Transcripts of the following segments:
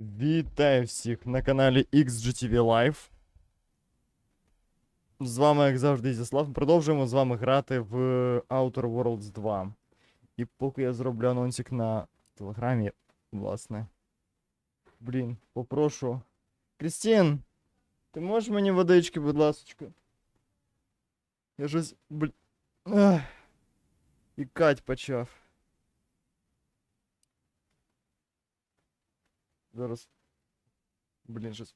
Вітаю всіх на каналі XGTV Live. З вами, як завжди, Зіслав. Продовжуємо з вами грати в Outer Worlds 2. І поки я зроблю анонсик на телеграмі, власне. Блін, попрошу. Крістін, ти можеш мені водички, будь ласочка? Я щось. Блін. Ах. Ікать почав. Зараз. Блін, щось.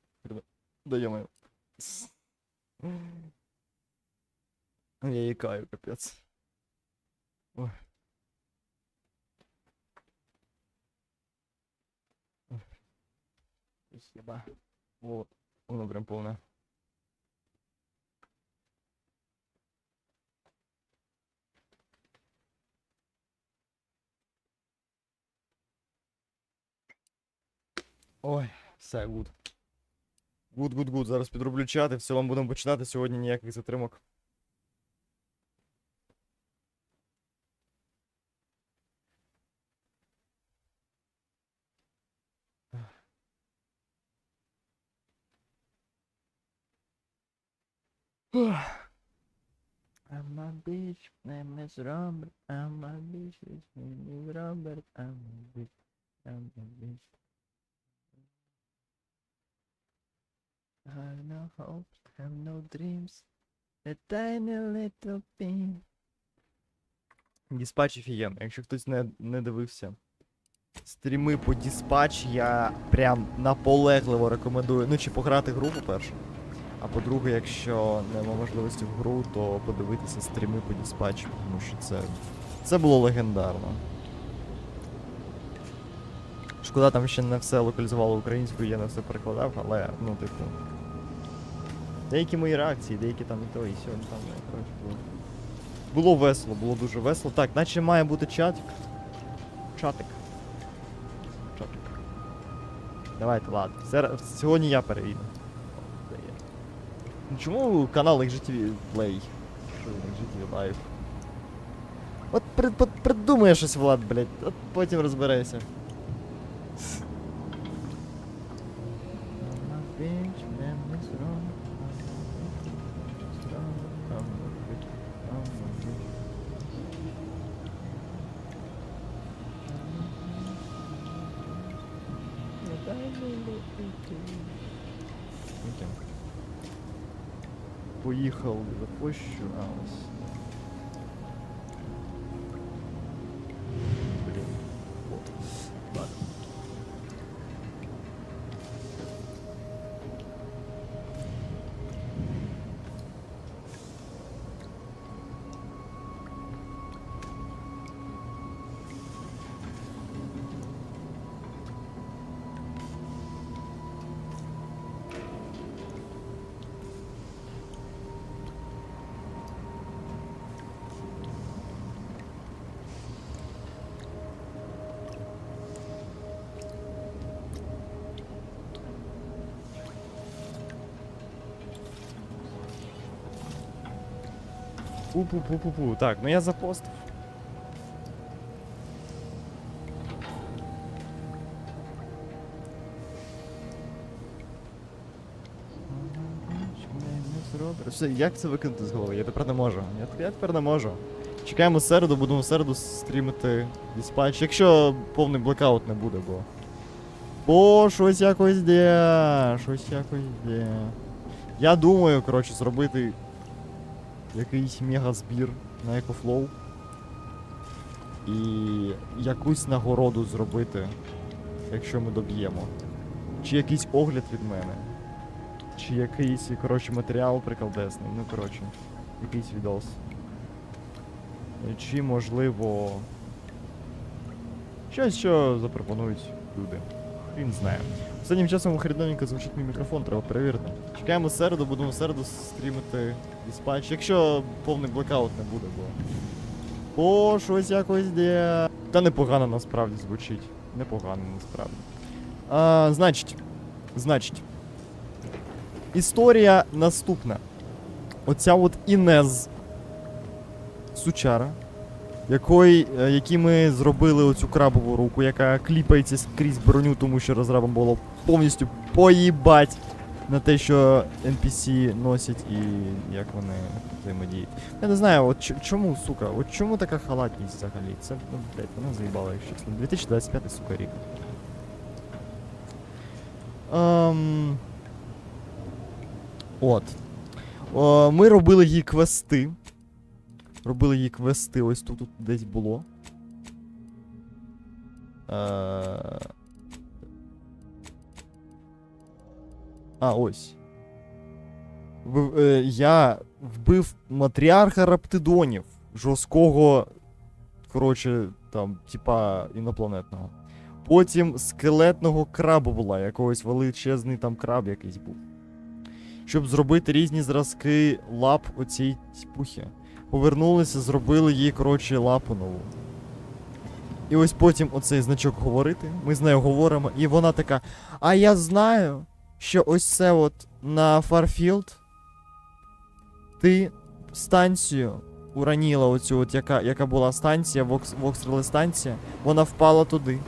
Да я Я ікаю, капець. Ой. Ой. Вот. Воно прям повне. Ой, все, гуд. Гуд, гуд, гуд. Зараз підроблю чат і в цілому будемо починати. Сьогодні ніяких затримок. I'm a bitch, name is Robert. I'm a bitch, his name is Robert. I'm a bitch, I'm a bitch. Have no hopes, have no dreams. A tiny little pin. Діспач офігенно. Якщо хтось не, не дивився стріми по діспач, я прям наполегливо рекомендую. Ну, чи пограти гру, по-перше. А по-друге, якщо нема можливості в гру, то подивитися стріми по діспач, тому що це. Це було легендарно. Шкода, там ще не все локалізувало українською, я не все перекладав, але, ну, типу. Деякі мої реакції, деякі там і то, і сьо, там, ну, коротше, було. Було весело, було дуже весело. Так, наче має бути чатик. Чатик. Чатик. Давайте, ладно. Сер- Сьогодні я є. Ну, Чому канал XGTV Play? Що XGTV Live? От при, при, придумає щось, Влад, блядь, от потім розберешся. Поїхав, запущу, а ось. Блін. Пу-пу-пу-пу-пу. Так, ну я запостив. Все, як це викинути з голови? Я тепер не можу. Я, я тепер не можу. Чекаємо середу, будемо в середу стрімити диспатч. Якщо повний блекаут не буде, бо. Бо щось якось де. Щось якось де. Я думаю, коротше, зробити якийсь мегазбір на EcoFlow. І якусь нагороду зробити, якщо ми доб'ємо. Чи якийсь огляд від мене. Чи якийсь, коротше, матеріал приколдесний. Ну, коротше, якийсь відос. Чи можливо. Щось, що запропонують люди. Хрін знає. Останнім часом хрідненько звучить мій мікрофон, треба перевірити. Чекаємо середу, будемо середу стрімити диспатч. Якщо повний блекаут не буде, бо. О, щось якось де. Та непогано насправді звучить. Непогано насправді. А, значить. Значить. Історія наступна. Оця от Інез Сучара, якої, е, якій ми зробили оцю крабову руку, яка кліпається скрізь броню, тому що розрабам було повністю поїбать на те, що NPC носять і як вони взаємодіють. Я не знаю, от чому, сука, от чому така халатність взагалі? Це, ну, блядь, мене заїбало, якщо чесно. 2025, сука, рік. Ем... От. О, ми робили їй квести. Робили їй квести, ось тут, тут десь було. Е... А, ось. Е, я вбив матріарха раптидонів. Жорсткого. Коротше, там, типа інопланетного. Потім скелетного краба була, якогось величезний там краб якийсь був. Щоб зробити різні зразки лап оцій тьпухи. Повернулися, зробили їй, коротше, лапу нову. І ось потім оцей значок говорити. Ми з нею говоримо, і вона така. А я знаю, що ось це от на Фарфілд ти станцію ураніла оцю, от яка, яка була станція, Вокс, Вокстреле станція, вона впала туди.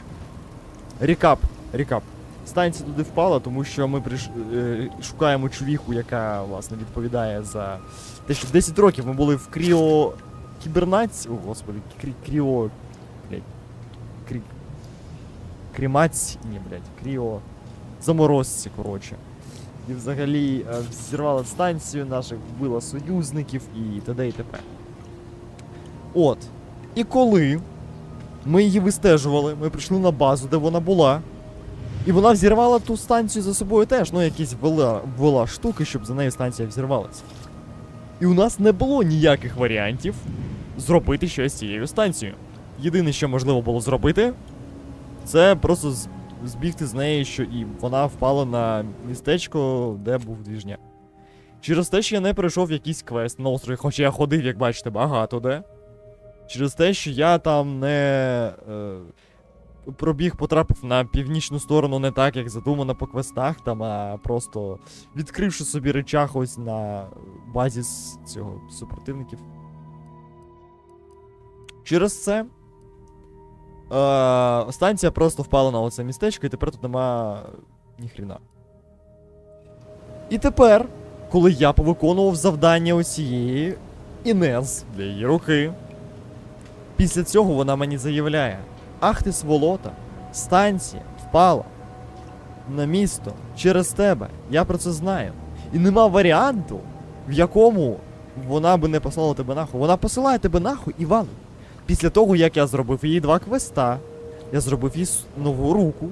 Рікап, рікап. Станція туди впала, тому що ми приш... е, шукаємо чувіху, яка, власне, відповідає за те, що 10 років ми були в кріо... Кібернаці... О, господи, крі... кріо... Блядь. Крі... Крімаці... Ні, блядь, кріо... Заморозці, коротше. І взагалі е, зірвала станцію, наших вбила союзників і т.д. і т.п. От. І коли ми її вистежували, ми прийшли на базу, де вона була. І вона взірвала ту станцію за собою теж, ну якісь ввела, ввела штуки, щоб за нею станція взірвалася. І у нас не було ніяких варіантів зробити щось з цією станцією. Єдине, що можливо було зробити, це просто збігти з неї, що і вона впала на містечко, де був двіжняк. Через те, що я не пройшов якийсь квест на острові, хоча я ходив, як бачите, багато де. Через те, що я там не е, пробіг, потрапив на північну сторону не так, як задумано по квестах, там, а просто відкривши собі речах ось на базі цього супротивників. Через це. Е, станція просто впала на оце містечко, і тепер тут нема ніхріна. І тепер, коли я повиконував завдання оцієї Інез для її руки, після цього вона мені заявляє: Ах ти сволота, станція впала на місто через тебе. Я про це знаю. І нема варіанту, в якому вона би не послала тебе нахуй. Вона посилає тебе нахуй і валить. Після того, як я зробив їй два квеста, я зробив їй нову руку.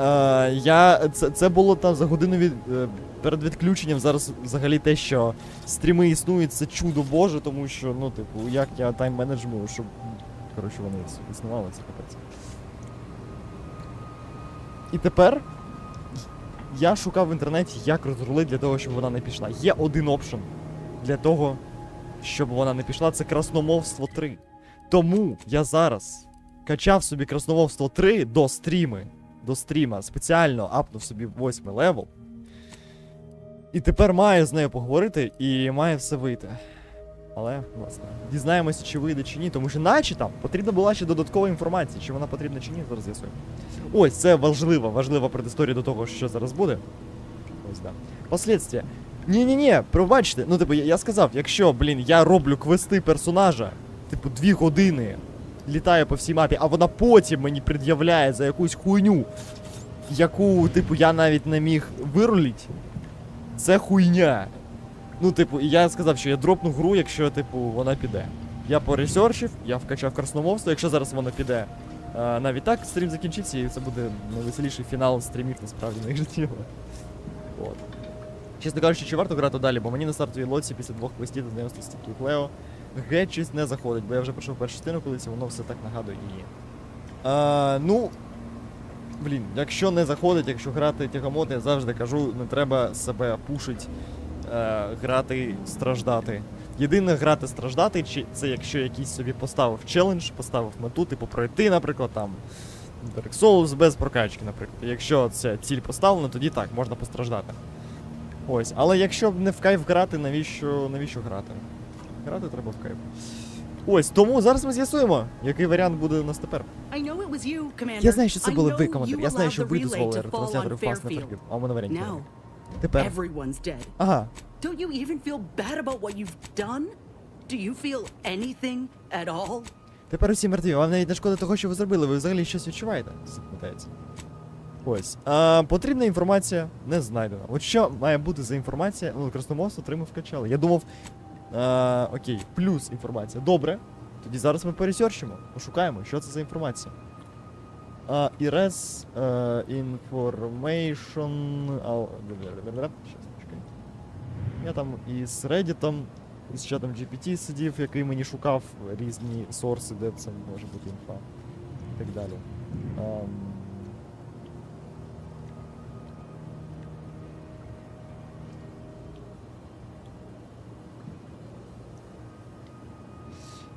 Е, я, це, це було там за годину від, е, перед відключенням. Зараз взагалі те, що стріми існують, це чудо Боже, тому що, ну, типу, як я тайм-менеджму, щоб. Коротше, вони існували, це капець. І тепер я шукав в інтернеті, як розрулити для того, щоб вона не пішла. Є один опшн для того, щоб вона не пішла, це красномовство 3. Тому я зараз качав собі красномовство 3 до стріми. До стріма, спеціально апнув собі 8 левел. І тепер маю з нею поговорити і має все вийти. Але, власне, дізнаємося, чи вийде чи ні, тому що наче там потрібна була ще додаткова інформація, чи вона потрібна чи ні, зараз з'ясуємо. Ось, це важлива, важлива предісторія до того, що зараз буде. Ось, да. Последствия. Ні-ні-ні, пробачте, ну типу, я, я сказав, якщо, блін, я роблю квести персонажа, типу, дві години літаю по всій мапі, а вона потім мені пред'являє за якусь хуйню, яку, типу, я навіть не міг вирулити, це хуйня. Ну, типу, я сказав, що я дропну гру, якщо, типу, вона піде. Я поресерчив, я вкачав красномовство, якщо зараз воно піде. А, навіть так стрім закінчиться, і це буде найвеселіший фінал стрімів насправді на їх житті. От. Чесно кажучи, чи варто грати далі, бо мені на стартовій лоці після двох квестів до знайомства з Тіткою Клео геть щось не заходить, бо я вже пройшов першу частину, коли це воно все так нагадує її. А, ну. Блін, якщо не заходить, якщо грати тягомот, я завжди кажу, не треба себе пушить, е, грати, страждати. Єдине грати страждати, чи це якщо якийсь собі поставив челендж, поставив мету, типу пройти, наприклад, там Dark Souls без прокачки, наприклад. Якщо ця ціль поставлена, тоді так, можна постраждати. Ось, але якщо б не в кайф грати, навіщо, навіщо грати? Грати треба в кайф. Ось, тому зараз ми з'ясуємо, який варіант буде у нас тепер. Я знаю, що це були ви, командир. Я знаю, що ви дозволили on фаст на Fairfield. А у мене варіантів. Now. Тепер. Ага. Don't you even feel bad about what you've done? Do you feel anything at all? Тепер усі мертві. Вам навіть не шкода того, що ви зробили. Ви взагалі щось відчуваєте? Запитається. Ось. А, потрібна інформація не знайдена. От що має бути за інформація? Ну, красномовство отримав вкачали. Я думав. А, окей, плюс інформація. Добре. Тоді зараз ми пересерчимо, пошукаємо, що це за інформація. А, Ірес чекай. Я там із Reddit, із чатом GPT сидів, який мені шукав різні сорси, де це може бути інфа. І так далі. Ам,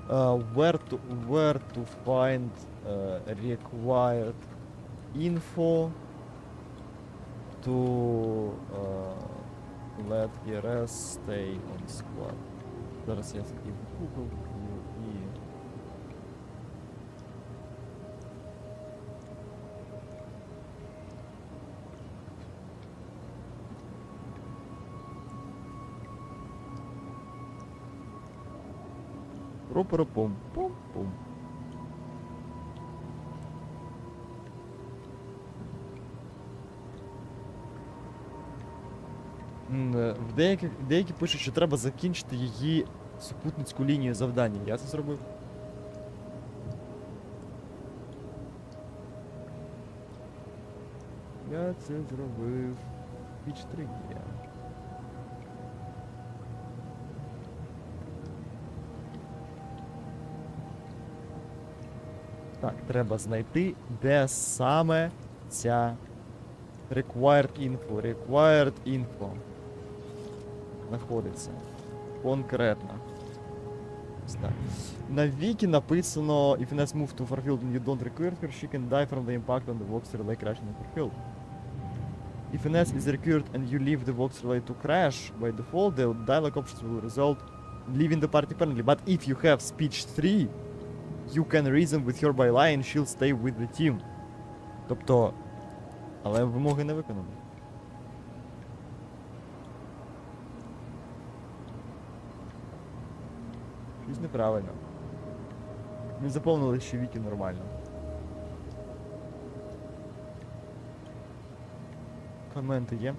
uh, where to where to find uh, required info to uh, let ERS stay on squad. Зараз я і в Google Ропоропом. Пом-пом. Е, В деяких, деякі пишуть, що треба закінчити її супутницьку лінію завдання. Я це зробив. Я це зробив. Піч 3 є. Так, треба знайти, де саме ця required info. Required info. Знаходиться. Конкретно. Так. На вікі написано If Ines move to Farfield and you don't require her, she can die from the impact on the Vox relay crashing in Farfield. If Ines is required and you leave the Vox relay to crash, by default the dialogue options will result in leaving the party permanently. But if you have speech 3, you can reason with her by line, she'll stay with the team. Тобто. Але вимоги не виконані. Щось неправильно. Ми заповнили ще віки нормально. Коменти є.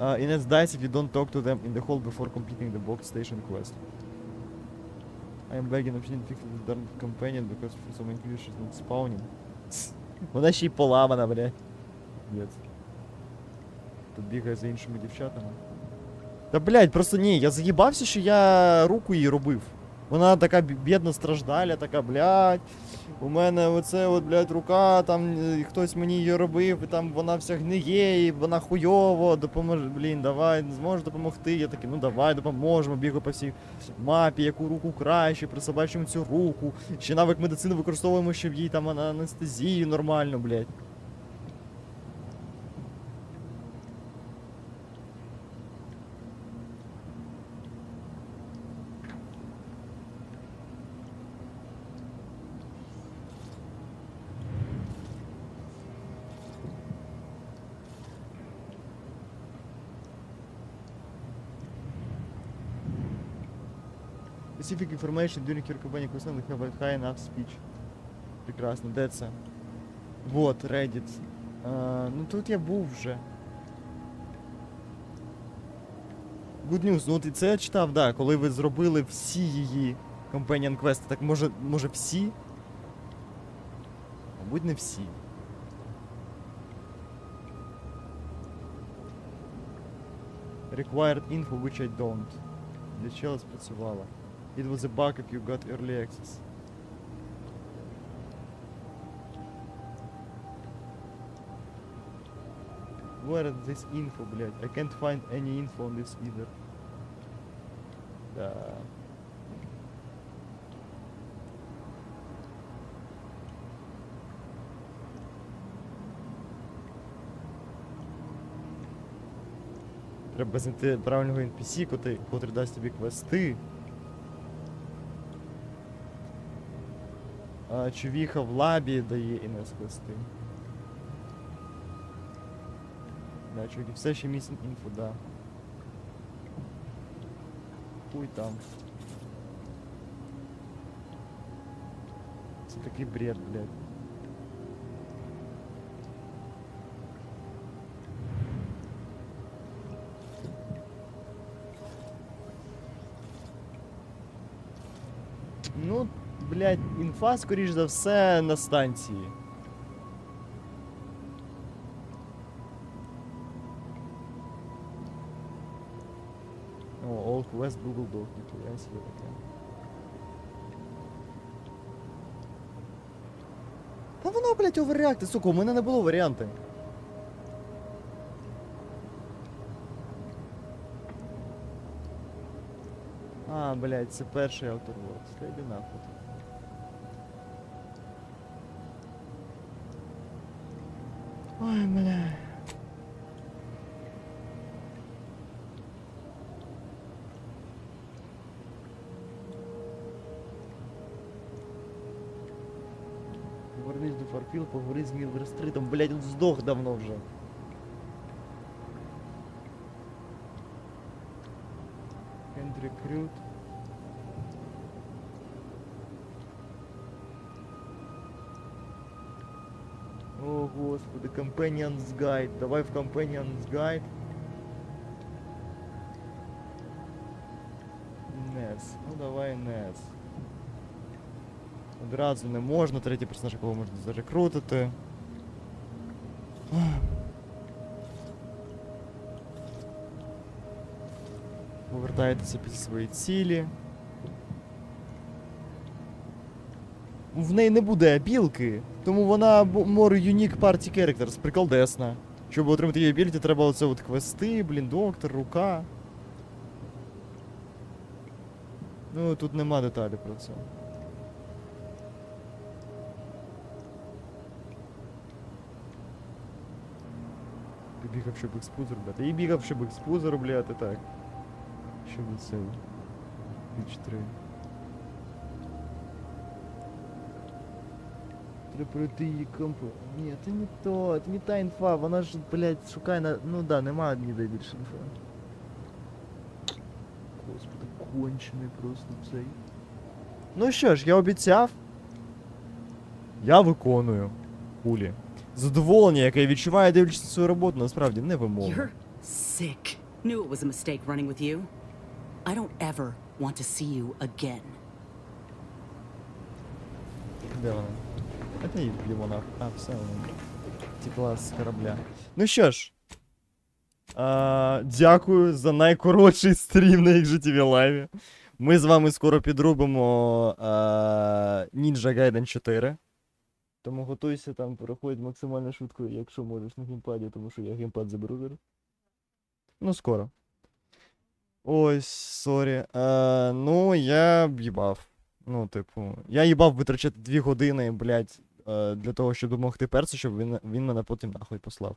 Uh, Ines dies if you don't talk to them in the hall before completing the box station quest. I am begging option fix the darn companion because for some English is not spawning. Вона ще й поламана, блядь. Нет. Тут бігає за іншими дівчатами. Та блядь, просто ні, я заїбався, що я руку її робив. Вона така бі- бідна страждаля, така, блядь. У мене оце от, блядь, рука, там е, хтось мені її робив, і там вона вся гниє, і вона хуйово, допоможе, блін, давай, зможеш допомогти. Я такий, ну давай, допоможемо, бігаю по всій мапі, яку руку краще, присобачимо цю руку. Ще навик медицини використовуємо, щоб їй там анестезію нормально, блядь. Your company concern have high enough speech. Прекрасно, де це? Вот, Reddit. Ну тут я був вже. Good news, ну от і це я читав, да, коли ви зробили всі її companion квести, так може, може всі? Мабуть, не всі. Required info, which I don't. Для чого спрацювала? It was a bug if you got early access. Where is this info, блядь? I can't find any info on this either. Да. Треба знайти правильного NPC, котрий, котрий дасть тобі квести. А, Човіха в лабі дає і не скласти. Да, чуваки, все ще місін інфо, да. Хуй там. Це такий бред, блядь. Ну, блядь, Інфа, скоріш за все, на станції. О, Old West Google Doc, ніхуя себе таке. Та воно, блядь, оверреакти, сука, у мене не було варіанти. А, блядь, це перший автор вот. Сліди нахуй. Ой, бля. Повернись до Фарфіл, поговори з Мілверстритом. Блядь, він здох давно вже. Хендрі Крют. Господи, Companion's Guide. Давай в Companion's Guide. Нес. Ну давай Нес. Одразу не можна, третій персонаж, якого можна зарекрутити. Повертаєтеся під свої цілі. В неї не буде абілки, тому вона more unique party characters, приколдесна. Щоб отримати її абіліті, треба оце от квести, блін, доктор, рука. Ну, тут нема деталі про це. Бігав, щоб експузор, блядь. І бігав, щоб експузор, блядь, і так. Щоб цей. Піч 3. Її компу. Ні, це не то, це не та інфа, вона ж, блядь, шукає на. Ну да, нема ніде більше інфи. Господи, кончений просто цей. Ну що ж, я обіцяв. Я виконую. Кулі. Задоволення, яке я відчуваю, дивлячись на свою роботу, насправді невимовне. You're sick. Knew it was a mistake running with you. I don't ever want to see you again. Де вона? Ти її нахуй. А, все, текла з корабля. Ну що ж. А, дякую за найкоротший стрім на XGTV лайві. Ми з вами скоро підробимо а, Ninja Gaiden 4. Тому готуйся там, переходь максимально швидко, якщо можеш на геймпаді, тому що я геймпад заберу зараз. Ну, скоро. Ось, сорі. Ну, я б їбав. Ну, типу, я їбав витрачати дві години, блядь, е, для того, щоб допомогти перцю, щоб він, він мене потім нахуй послав.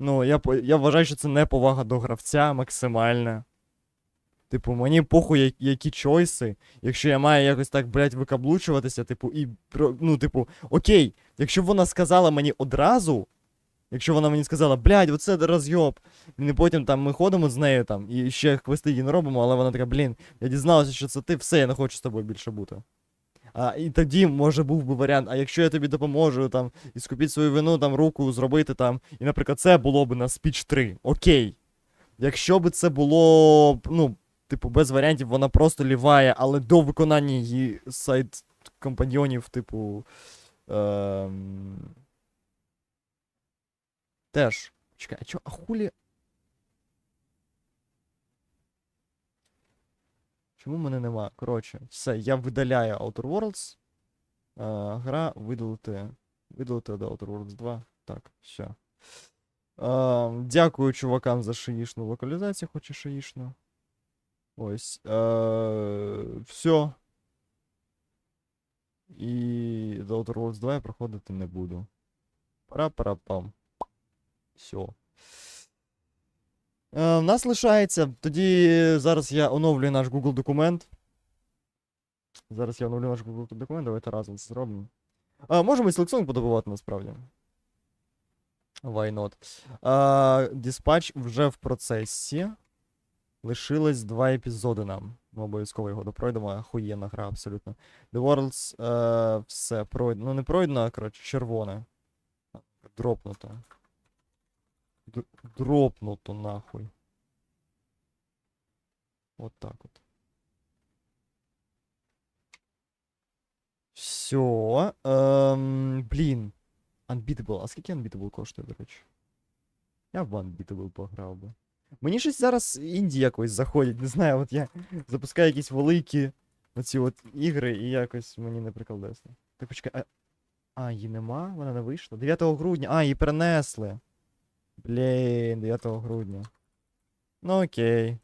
Ну, я, я вважаю, що це неповага до гравця максимальна. Типу, мені похуй, які чойси. Якщо я маю якось так, блядь, викаблучуватися, типу, і. Ну, типу, окей, якщо б вона сказала мені одразу. Якщо вона мені сказала, блядь, оце розйоб. І потім там ми ходимо з нею там, і ще квести її не робимо, але вона така, блін, я дізналася, що це ти, все, я не хочу з тобою більше бути. А, і тоді, може, був би варіант, а якщо я тобі допоможу там і скупіть свою вину, там руку зробити там. І, наприклад, це було б на спіч 3. Окей. Якщо б це було, ну, типу, без варіантів, вона просто ліває, але до виконання її сайт компаньйонів, типу. Ем... Теж. Чекай, а чо, а хулі. Чому мене нема? Коротше, все, я видаляю Outer Worlds. А, гра видалити. Видалити до Outer Worlds 2. Так, все. А, дякую чувакам за шиїшну локалізацію, хоч і шиїшну. Ось. Е, все. І до Outer Worlds 2 я проходити не буду. Пара-пара-пам. Все. Е, в нас лишається. Тоді зараз я оновлюю наш Google документ. Зараз я оновлю наш Google документ, давайте разом це зробимо. А, можемо і селекціон подобувати насправді. Why not? А, диспатч вже в процесі. Лишилось два епізоди нам. Ми обов'язково його допройдемо. Охуєнна гра, абсолютно. The Worlds е, все пройдено. Ну не пройдено, а коротше, червоне. Дропнуто. Дропнуто нахуй. Вот так от. Все. Ем, блін. Unbeatable. А скільки Unbeatable коштує, до речі? Я в Unbeatable пограв би. Мені щось зараз інді якось заходять, не знаю, от я запускаю якісь великі оці от ігри, і якось мені не приколдесно. Так почекай, а, а, її нема? Вона не вийшла? 9 грудня. А, її перенесли. Блін, 9 грудня. Ну окей.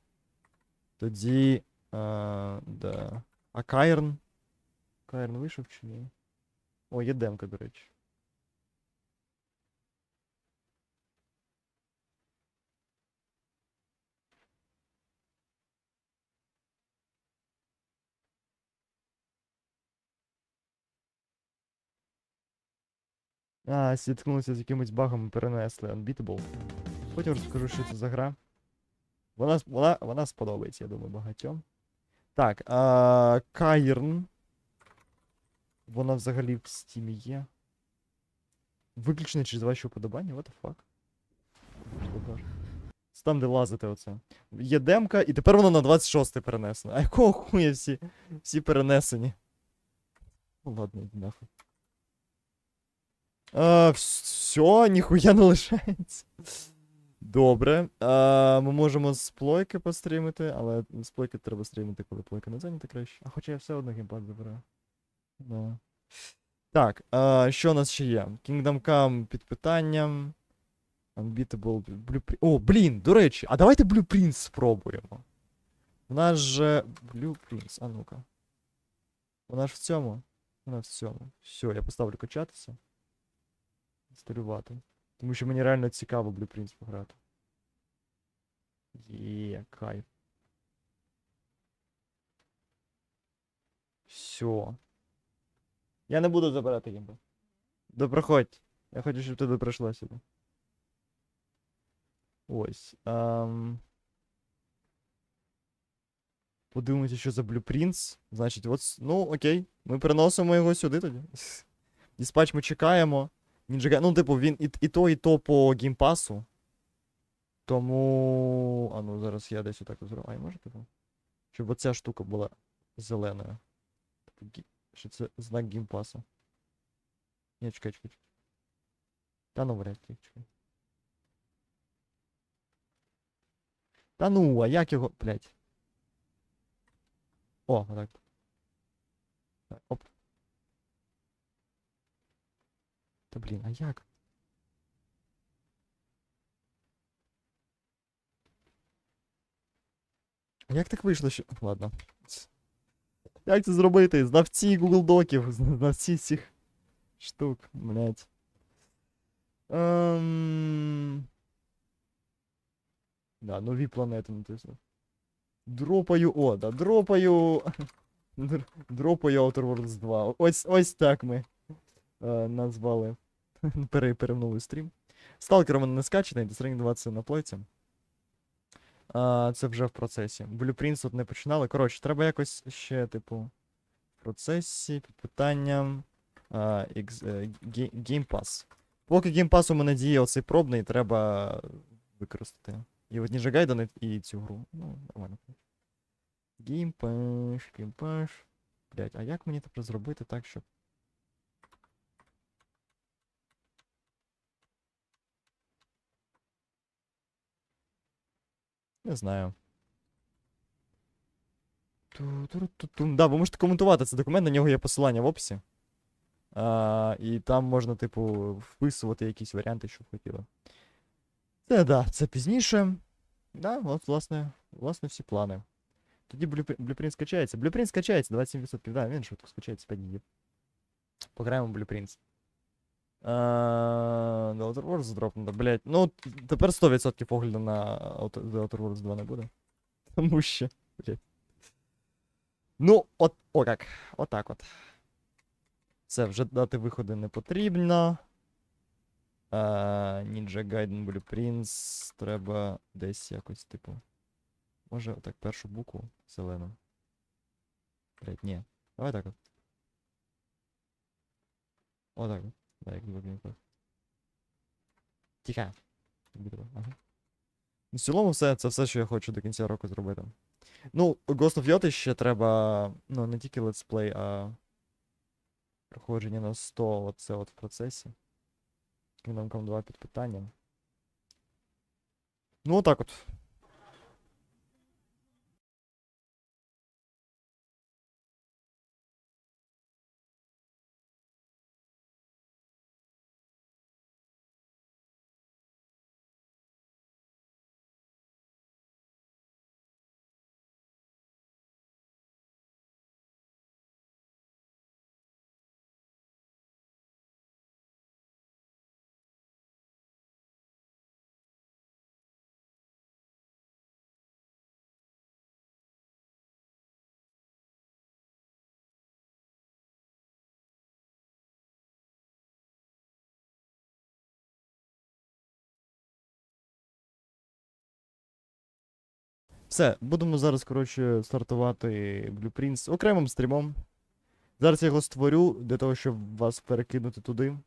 Тоді. А, да. А Кайрн? Кайрн вийшов чи ні? О, є демка, до речі. А, зіткнувся з якимось багом і перенесли Unbeatable. Потім розкажу, що це за гра. Вона, вона, вона сподобається, я думаю, багатьом. Так, а, Кайрн. Вона взагалі в стімі є. Виключно через ваші уподобання, what the fuck? Там, де лазити оце. Є демка, і тепер воно на 26 перенесено. А якого хуя всі, всі перенесені? Ну ладно, нахуй. А, все, ніхуя не лишається. Добре. А, ми можемо з плойки пострімити, але з плойки треба стрімити, коли плойка не зайнята краще. А хоча я все одно геймпад забираю. Да. Так, а, що у нас ще є? Kingdom Come під питанням. Unbeatable Blueprint. О, блін, до речі, а давайте Blueprint спробуємо. У нас же. Blueprints, а ну-ка. Вона ж в цьому. Вона в цьому. Все, я поставлю качатися. Інсталювати. Тому що мені реально цікаво Blueprints пограти. Є, кайф. Все. Я не буду забирати гімбу. Допроходь. Я хочу, щоб ти прийшла сюди. Ось. Ам... Подивимося, що за Blueprints. Значить, от. Ну, окей. Ми переносимо його сюди тоді. Диспатч ми чекаємо. Ninja ну, типу, він і, і то, і то по геймпасу. Тому. А ну зараз я десь отак зроблю. Ай, може типу? Щоб оця штука була зеленою. Типу, Що це знак геймпасу. Ні, чекай, чекай. чекай. Та ну, вряд ли, чекай. Та ну, а як його. Блять. О, отак. Так, Оп. Та блін, а як? А як так вийшло, що. Ладно. Як це зробити? Знавці Google Доків, знавці цих штук, блять. Ем... Да, нові планети натиснув. Дропаю, о, да, дропаю. Др- Дропаю Outer Worlds 2. Ось, ось так ми е, назвали. Пере, перемнули стрім. Сталкер у мене не скачений, Death 20 на плойці. А, це вже в процесі. Blueprints тут не починали. Коротше, треба якось ще, типу, в процесі, під питанням. Е, Game Pass. Поки Pass у мене діє оцей пробний, треба використати. І от Ninja Gaiden і цю гру. Ну, нормально. Game Pass. Блять, а як мені тепер зробити так, щоб. Не знаю. Да, ви можете коментувати цей документ, на нього є посилання в описі. А, і там можна, типу, вписувати якісь варіанти, що б хотіли. Це да, це пізніше. Да, от, власне, власне, всі плани. Тоді Blueprint скачається. Blueprint скачається 27%. Да, він швидко скачається 5 днів. Пограємо в Blueprints. А, The Outer Worlds здропнуто, блять. Ну, тепер 100% погляду на Outer- Worlds 2 не буде. Тому що, блять. Ну, от, о як. Отак от. Все, вже дати виходи не потрібно. А, Ninja Gaiden Blueprints треба десь якось, типу. Може, отак першу букву зелену. Блять, ні. Давай так от. Отак от. Як Тихо. Відео, Ага. В цілому все, це все, що я хочу до кінця року зробити. Ну, Ghost of Yota ще треба. Ну, не тільки летсплей, а. Проходження на 100, оце от в процесі. Kingdom Come 2 під питанням. Ну, отак от. Все, будемо зараз, коротше, стартувати Blueprints окремим стрімом. Зараз я його створю для того, щоб вас перекинути туди.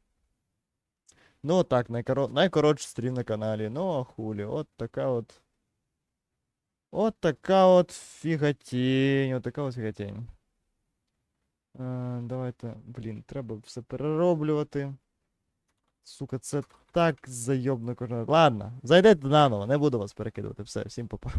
Ну, так, найкоро... найкоротший стрім на каналі. Ну, а хулі, от така от. От така от фігатінь, от така от фігатінь. Е, давайте, блін, треба все перероблювати. Сука, це так зайобно кожен. Ладно, зайдете наново, не буду вас перекидувати. Все, всім попа.